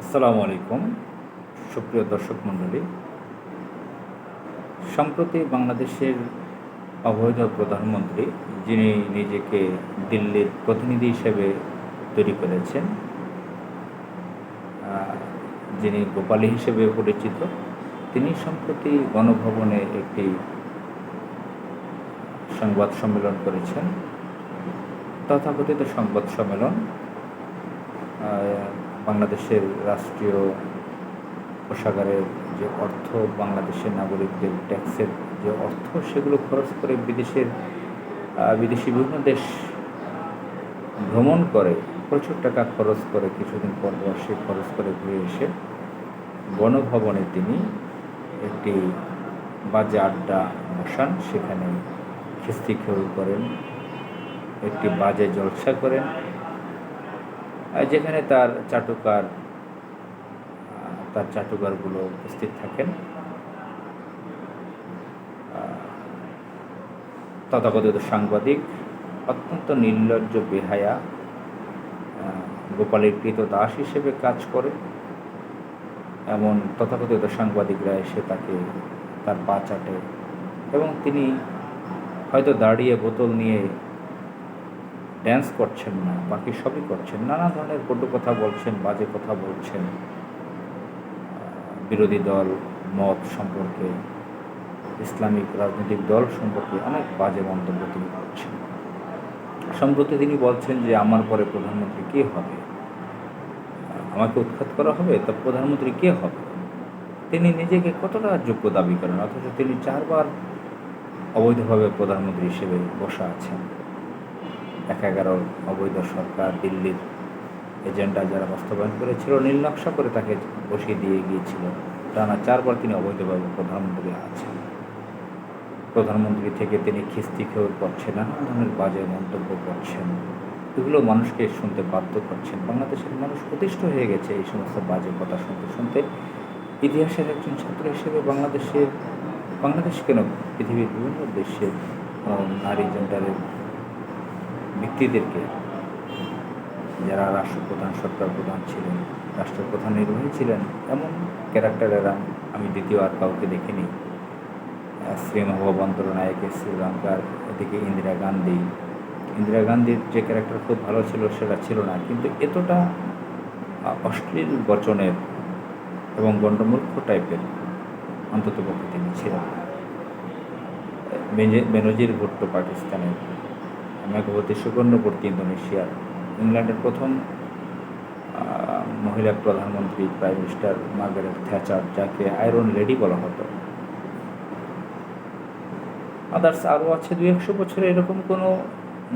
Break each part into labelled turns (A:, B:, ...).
A: আসসালামু আলাইকুম, সুপ্রিয় দর্শক মণ্ডলী। সম্প্রতি বাংলাদেশের অবৈধ প্রধানমন্ত্রী, যিনি নিজেকে দিল্লির প্রতিনিধি হিসেবে তৈরি করেছেন যিনি গোপালী হিসেবে পরিচিত, তিনি সম্প্রতি গণভবনে একটি সংবাদ সম্মেলন করেছেন। তথাকথিত সংবাদ সম্মেলন বাংলাদেশের রাষ্ট্রীয় কোষাগারের যে অর্থ, বাংলাদেশের নাগরিকদের ট্যাক্সের যে অর্থ, সেগুলো খরচ করে বিদেশের বিদেশি বিভিন্ন দেশ ভ্রমণ করে, প্রচুর টাকা খরচ করে, কিছুদিন পর সে খরচ করে ঘুরে এসে গণভবনে তিনি একটি বাজে আড্ডা বসান। সেখানে খিস্তি খেউ করেন, একটি বাজে জলসা করেন। যেখানে তার চাটুকার তার চাটুকারগুলো উপস্থিত থাকেন তথাকথিত সাংবাদিক, অত্যন্ত নির্লজ্জ বেহায়া গোপালের কৃত দাস হিসেবে কাজ করে, এমন তথাকথিত সাংবাদিকরা এসে তাকে, তার পা চাটে এবং তিনি হয়তো দাঁড়িয়ে বোতল নিয়ে ড্যান্স করছেন না, বাকি সবই করছেন, নানা ধরনের কটু কথা বলছেন, বাজে কথা বলছেন বিরোধী দল, মত সম্পর্কে, ইসলামিক রাজনৈতিক দল সম্পর্কে অনেক বাজে মন্তব্য তিনি করছেন। সম্প্রতি তিনি বলছেন যে, আমার পরে প্রধানমন্ত্রী কে হবে? আমাকে উৎখাত করা হবে? তা প্রধানমন্ত্রী কে হবে? তিনি নিজেকে কতটা যোগ্য দাবি করেন? অথচ তিনি চারবার অবৈধভাবে প্রধানমন্ত্রী হিসেবে বসা আছেন। এক এগারো অবৈধ সরকার দিল্লির এজেন্ডা যারা বাস্তবায়ন করেছিল, নীল নকশা করে তাকে বসিয়ে দিয়ে গিয়েছিল। টানা চারবার তিনি অবৈধভাবে প্রধানমন্ত্রী আছেন। প্রধানমন্ত্রী থেকে তিনি খিস্তি খেয়ে করছেন নানা ধরনের বাজে মন্তব্য করছেন। এগুলো মানুষকে শুনতে বাধ্য করছেন। বাংলাদেশের মানুষ প্রতিষ্ঠ হয়ে গেছে এই সমস্ত বাজে কথা শুনতে শুনতে। ইতিহাসের একজন ছাত্র হিসেবে বাংলাদেশের, বাংলাদেশ কেন পৃথিবীর বিভিন্ন দেশের নারী জেন্ডারের ব্যক্তিদেরকে যারা রাষ্ট্রপ্রধান সরকার প্রধান ছিলেন রাষ্ট্রপ্রধান নির্বাহী ছিলেন এমন ক্যারেক্টারেরা আমি দ্বিতীয় আর কাউকে দেখিনি। আহ, শ্রীমহ বন্দরনায়কে শ্রীলঙ্কার এদিকে ইন্দিরা গান্ধী। ইন্দিরা গান্ধীর যে ক্যারেক্টার খুব ভালো ছিল সেটা ছিল না। কিন্তু এতটা অশ্লীল বচনের এবং গণ্ডমূর্খ টাইপের অন্তত পক্ষে তিনি ছিলেন বেনজির ভুট্টো পাকিস্তানের মেঘবতী সুবর্ণবর্তী ইন্দোনেশিয়ার ইংল্যান্ডের প্রথম মহিলা প্রধানমন্ত্রী প্রাইম মিনিস্টার মার্গারেট থ্যাচার, যাকে আয়রন লেডি বলা হতো। আদার্স আরও আছে দু একশো বছরে এরকম কোনো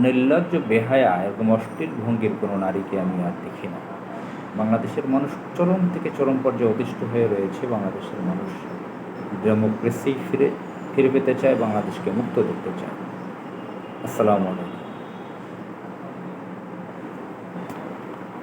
A: নির্লজ্জ বেহায়া, এরকম অশ্লীল ভঙ্গির কোনো নারীকে আমি আর দেখি না। বাংলাদেশের মানুষ চরম থেকে চরম পর্যায়ে অতিষ্ঠ হয়ে রয়েছে, বাংলাদেশের মানুষ ডেমোক্রেসি ফিরে ফিরে পেতে চায়, বাংলাদেশকে মুক্ত দেখতে চায়। আসসালামু আলাইকুম।